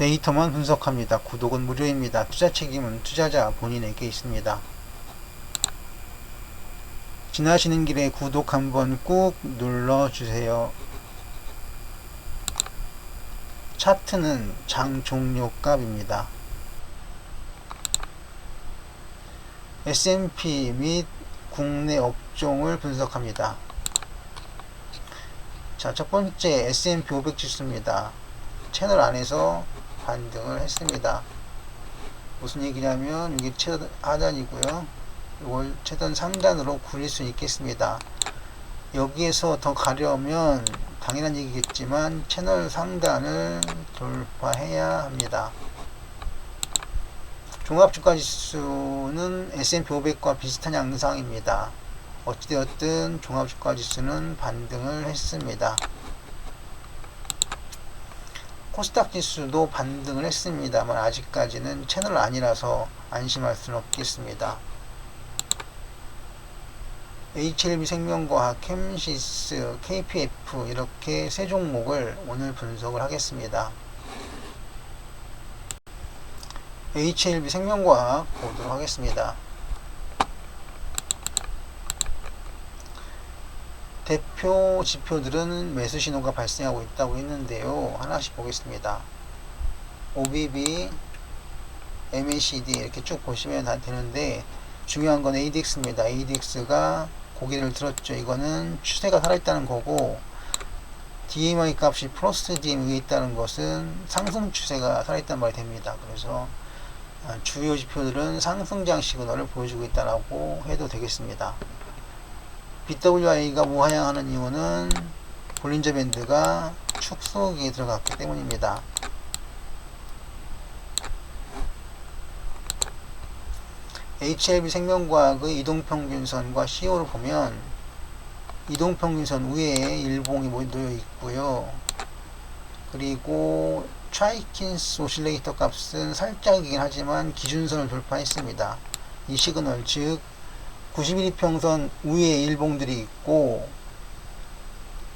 데이터만 분석합니다. 구독은 무료입니다. 투자 책임은 투자자 본인에게 있습니다. 지나시는 길에 구독 한번 꾹 눌러주세요. 차트는 장 종료 값입니다. S&P 및 국내 업종을 분석합니다. 자, 첫 번째 S&P 500 지수입니다. 채널 안에서 반등을 했습니다. 무슨 얘기냐면 이게 최단 하단이고요. 이걸 최단 상단으로 굴릴 수 있겠습니다. 여기에서 더 가려면 당연한 얘기겠지만 채널 상단을 돌파해야 합니다. 종합주가 지수는 S&P 500과 비슷한 양상입니다. 어찌되었든 종합주가 지수는 반등을 했습니다. 코스닥 지수도 반등을 했습니다만 아직까지는 채널 아니라서 안심할 수는 없겠습니다. HLB 생명과학, 캠시스, KPF 이렇게 세 종목을 오늘 분석을 하겠습니다. HLB 생명과학 보도록 하겠습니다. 대표 지표들은 매수 신호가 발생하고 있다고 했는데요. 하나씩 보겠습니다. OBB, MACD 이렇게 쭉 보시면 다 되는데 중요한 건 ADX입니다. ADX가 고개를 들었죠. 이거는 추세가 살아있다는 거고 DMI 값이 플러스 DM 위에 있다는 것은 상승 추세가 살아있다는 말이 됩니다. 그래서 아, 주요 지표들은 상승장 시그널을 보여주고 있다고 해도 되겠습니다. BWI가 우하향하는 이유는 볼린저 밴드가 축소기에 들어갔기 때문입니다. HLB 생명과학의 이동평균선과 CO를 보면 이동평균선 위에 일봉이 놓여 있고요. 그리고 트라이킨스 오실레이터 값은 살짝이긴 하지만 기준선을 돌파했습니다. 이 시그널 즉 91평선 위에 일봉들이 있고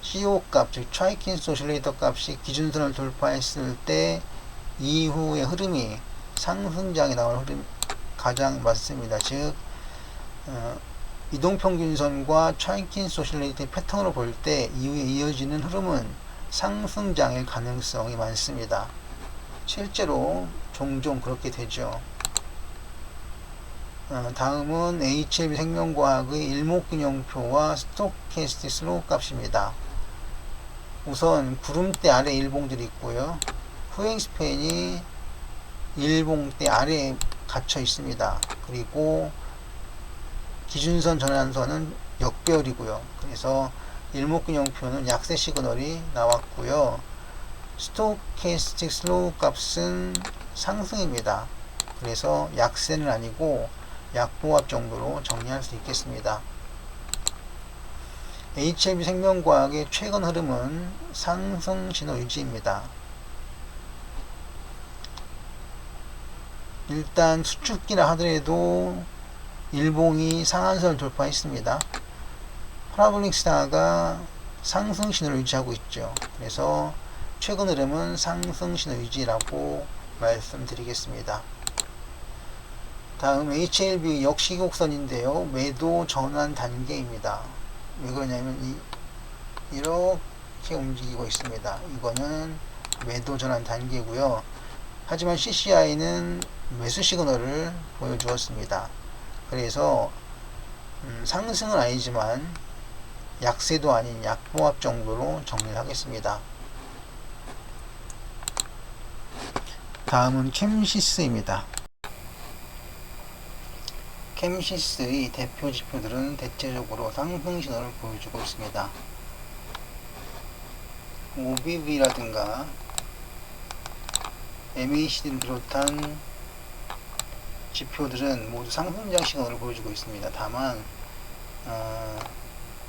CO 값, 즉 트라이킨스 오실레이터 값이 기준선을 돌파했을 때 이후의 흐름이 상승장에 나올 흐름 가장 맞습니다. 즉 어, 이동평균선과 트라이킨스 오실레이터의 패턴으로 볼 때 이후에 이어지는 흐름은 상승장일 가능성이 많습니다. 실제로 종종 그렇게 되죠. 어, 다음은 HLB 생명과학의 일목균형표와 스토캐스틱 슬로우 값입니다. 우선 구름대 아래 일봉들이 있고요. 후행 스팬이 일봉대 아래에 갇혀 있습니다. 그리고 기준선 전환선은 역별이고요. 그래서 일목균형표는 약세 시그널이 나왔고요. 스토캐스틱 슬로우 값은 상승입니다. 그래서 약세는 아니고 약보합 정도로 정리할 수 있겠습니다. HLB 생명과학의 최근 흐름은 상승 신호 유지입니다. 일단 수축기라 하더라도 일봉이 상한선을 돌파했습니다. 파라볼릭 스타가 상승 신호를 유지하고 있죠. 그래서 최근 흐름은 상승 신호 유지라고 말씀드리겠습니다. 다음 HLB 역시곡선인데요. 매도 전환 단계입니다. 왜 그러냐면 이, 이렇게 움직이고 있습니다. 이거는 매도 전환 단계고요. 하지만 CCI는 매수 시그널을 보여주었습니다. 그래서 음, 상승은 아니지만 약세도 아닌 약보합 정도로 정리를 하겠습니다. 다음은 캠시스입니다. 캠시스의 대표 지표들은 대체적으로 상승 신호를 보여주고 있습니다. OBV라든가 MACD를 비롯한 지표들은 모두 상승장 시그널을 보여주고 있습니다. 다만 어,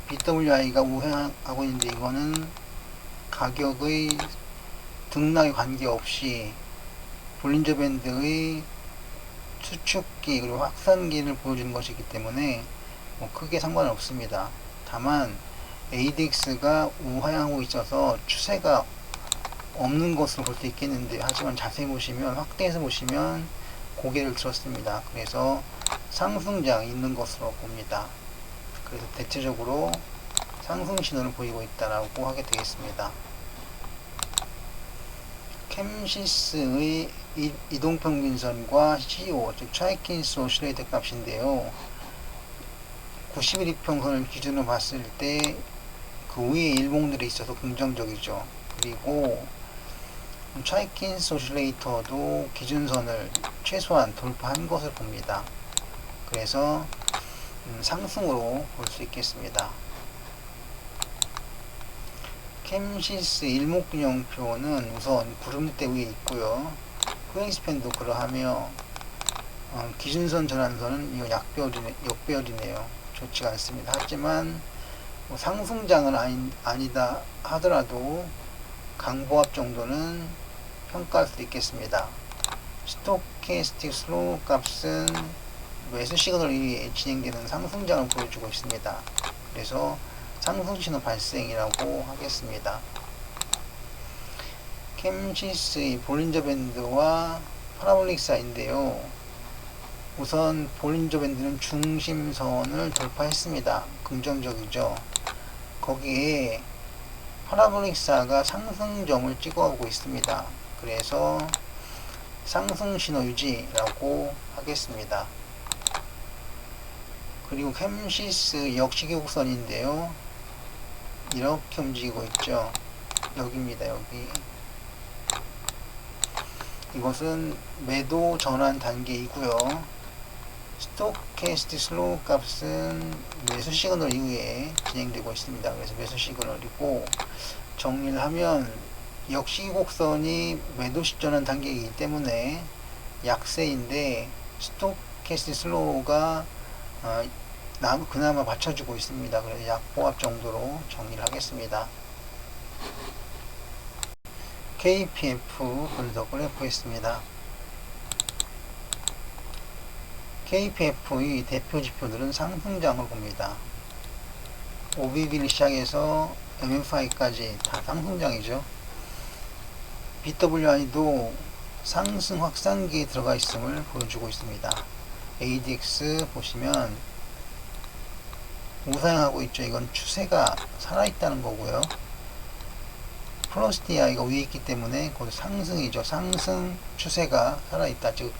BWI가 우회하고 있는데 이거는 가격의 등락에 관계없이 볼린저 밴드의 수축기 그리고 확산기를 보여주는 것이기 때문에 뭐 크게 상관은 없습니다. 다만 ADX가 우하향하고 있어서 추세가 없는 것으로 볼 수 있겠는데 하지만 자세히 보시면 확대해서 보시면 고개를 들었습니다. 그래서 상승장이 있는 것으로 봅니다. 그래서 대체적으로 상승 신호를 보이고 있다라고 하게 되겠습니다. 캠시스의 이- 이동평균선과 CO, 즉 트라이킨스 오시레이터 값인데요. 90일 이평선을 기준으로 봤을 때 그 위에 일봉들이 있어서 긍정적이죠. 그리고 트라이킨스 오시레이터도 기준선을 최소한 돌파한 것을 봅니다. 그래서 음, 상승으로 볼 수 있겠습니다. 캠시스 일목균형표는 우선 구름대 위에 있고요. 후행스팬도 그러하며 어, 기준선 전환선은 이거 약별이네, 역별이네요. 좋지가 않습니다. 하지만 뭐 상승장은 아니, 아니다 하더라도 강보합 정도는 평가할 수 있겠습니다. 스토캐스틱 슬로우 값은 매수 시그널 위에 진행되는 상승장을 보여주고 있습니다. 그래서 상승 신호 발생이라고 하겠습니다. 캠시스의 볼린저 밴드와 파라볼릭 사인데요. 우선 볼린저 밴드는 중심선을 돌파했습니다. 긍정적이죠. 거기에 파라볼릭사가 상승점을 찍어오고 있습니다. 그래서 상승 신호 유지라고 하겠습니다. 그리고 캠시스 역시계곡선인데요. 이렇게 움직이고 있죠. 여기입니다. 여기. 이것은 매도 전환 단계이고요. 스토캐스틱 슬로우 값은 매수 시그널 이후에 진행되고 있습니다. 그래서 매수 시그널이고 정리를 하면 역시 곡선이 매도 시전환 단계이기 때문에 약세인데 스토캐스틱 슬로우가 어, 남- 그나마 받쳐주고 있습니다. 그래서 약 보합 정도로 정리를 하겠습니다. KPF 분석을 해보겠습니다. KPF의 대표 지표들은 상승장을 봅니다. OBB를 시작해서 MFI까지 다 상승장이죠. BWI도 상승 확산기에 들어가 있음을 보여주고 있습니다. ADX 보시면 우상하고 있죠. 이건 추세가 살아있다는 거고요. 플러스 DI가 위에 있기 때문에 곧 상승이죠. 상승 추세가 살아있다. 즉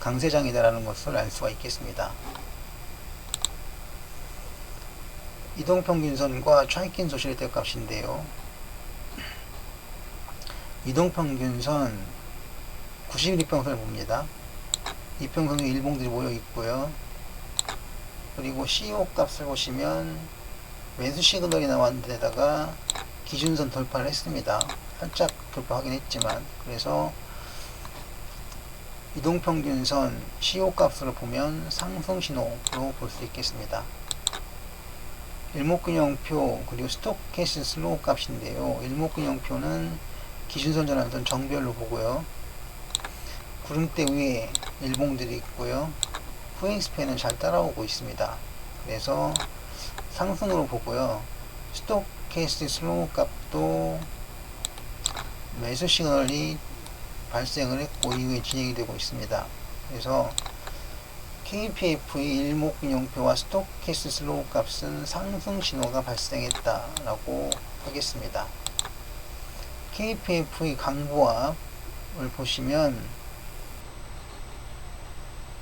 강세장이다라는 것을 알 수가 있겠습니다. 이동평균선과 트라이킨 소실대 값인데요. 이동평균선 90일 이평선을 봅니다. 이평선에 일봉들이 모여 있고요. 그리고 CO 값을 보시면 매수 시그널이 나왔는데다가 기준선 돌파를 했습니다. 살짝 돌파하긴 했지만 그래서 이동평균선 CO 값으로 보면 상승 신호로 볼 수 있겠습니다. 일목균형표 그리고 스톡캐스 슬로우 값인데요. 일목균형표는 기준선 전환선 정별로 보고요. 구름대 위에 일봉들이 있고요. 후행스팬은 잘 따라오고 있습니다. 그래서 상승으로 보고요. 스톡캐스트 슬로우 값도 매수 시그널이 발생을 했고 이후에 진행이 되고 있습니다. 그래서 KPF의 일목균형표와 스톡캐스트 슬로우 값은 상승 신호가 발생했다라고 하겠습니다. KPF의 강보합을 보시면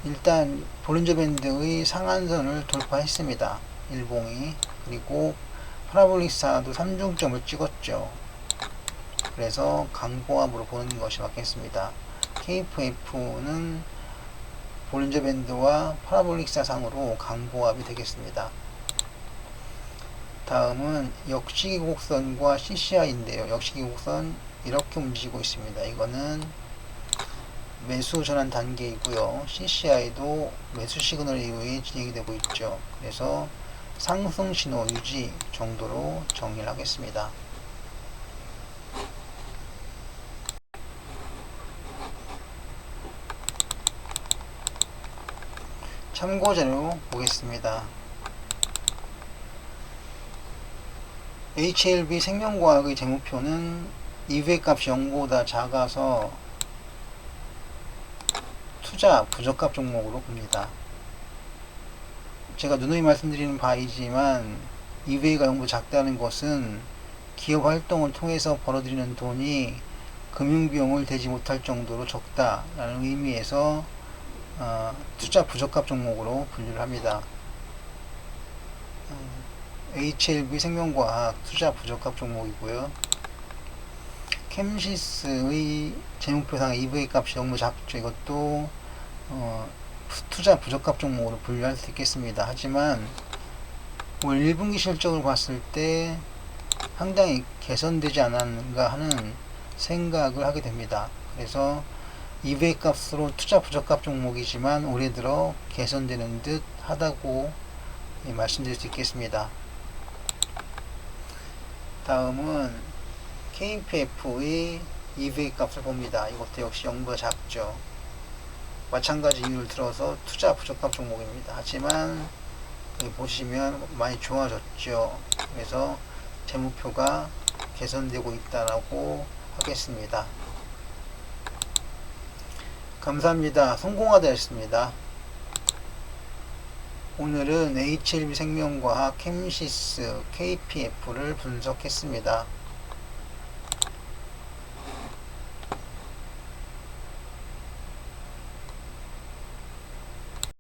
일단 볼린저 밴드의 상한선을 돌파했습니다. 일봉이 그리고 파라볼릭사도 3중점을 찍었죠. 그래서 강보합으로 보는 것이 맞겠습니다. KFF는 볼린저 밴드와 파라볼릭사상으로 강보합이 되겠습니다. 다음은 역시기곡선과 CCI인데요. 역시기곡선 이렇게 움직이고 있습니다. 이거는 매수 전환 단계이고요. CCI도 매수 시그널 이후에 진행이 되고 있죠. 그래서 상승 신호 유지 정도로 정리를 하겠습니다. 참고 자료 보겠습니다. HLB 생명과학의 재무표는 EV 값이 0보다 작아서 투자 부적합 종목으로 봅니다. 제가 누누이 말씀드리는 바이지만 EV가 0보다 작다는 것은 기업 활동을 통해서 벌어들이는 돈이 금융비용을 대지 못할 정도로 적다라는 의미에서 어, 투자 부적합 종목으로 분류를 합니다. 어, HLB 생명과학 투자 부적합 종목이고요. 캠시스의 재무표상 EV 값이 너무 작죠. 이것도 어, 투자 부적합 종목으로 분류할 수 있겠습니다. 하지만 올 1분기 실적을 봤을 때 상당히 개선되지 않았는가 하는 생각을 하게 됩니다. 그래서 EV 값으로 투자 부적합 종목이지만 올해 들어 개선되는 듯 하다고 예, 말씀드릴 수 있겠습니다. 다음은 KPF의 EV 값을 봅니다. 이것도 역시 0보다 작죠. 마찬가지 이유를 들어서 투자 부적합 종목입니다. 하지만 보시면 많이 좋아졌죠. 그래서 재무표가 개선되고 있다라고 하겠습니다. 감사합니다. 성공하다였습니다. 오늘은 HLB 생명과학, 캠시스, KPF를 분석했습니다.